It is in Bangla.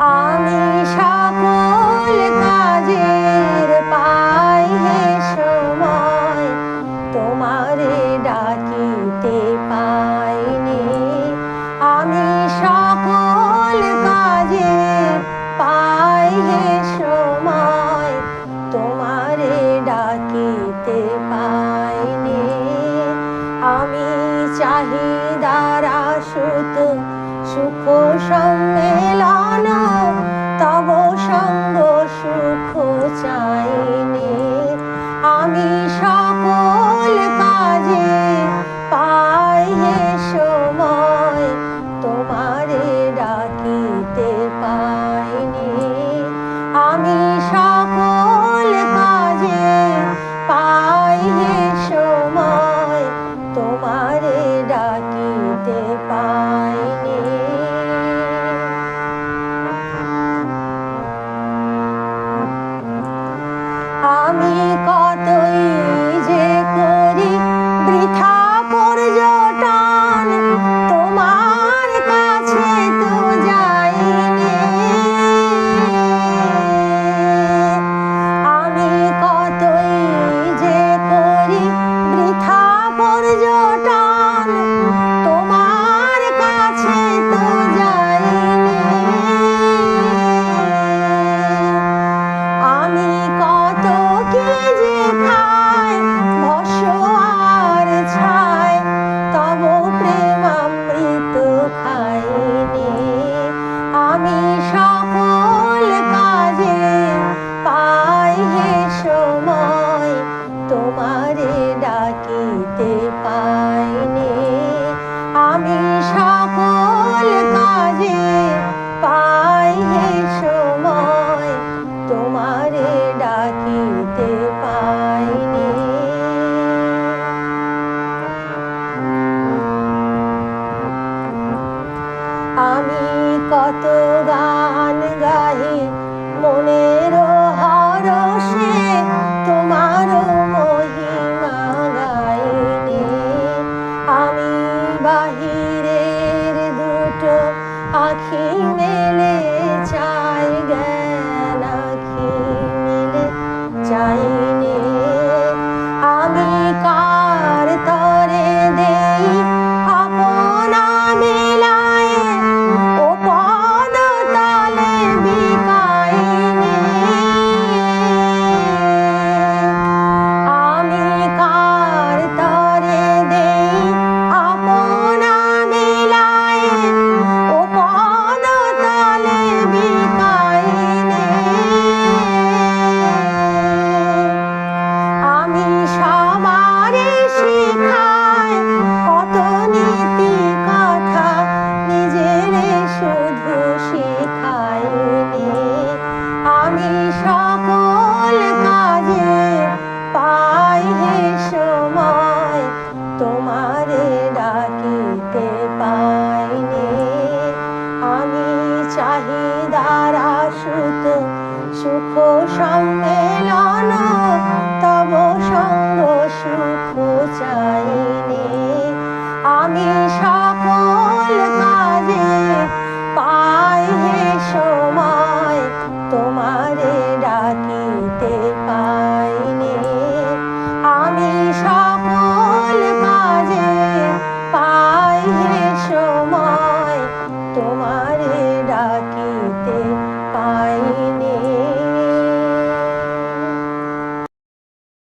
আমি সকল কাজের পাইয়ে সময়, তোমারে ডাকিতে পাইনি। আমি সকল কাজে পাই হে সময়, তোমারে ডাকিতে পাইনি। আমি চাহিদারা সুত সুখ সম্মেলা না তারে ডাকিতে পাইনি। আমি কত গান গাই, মনের হরষে তোমার মহিমা গাইনি। আমি বাহিরের দুটো আখি মেলে চাই সুখ শান্তি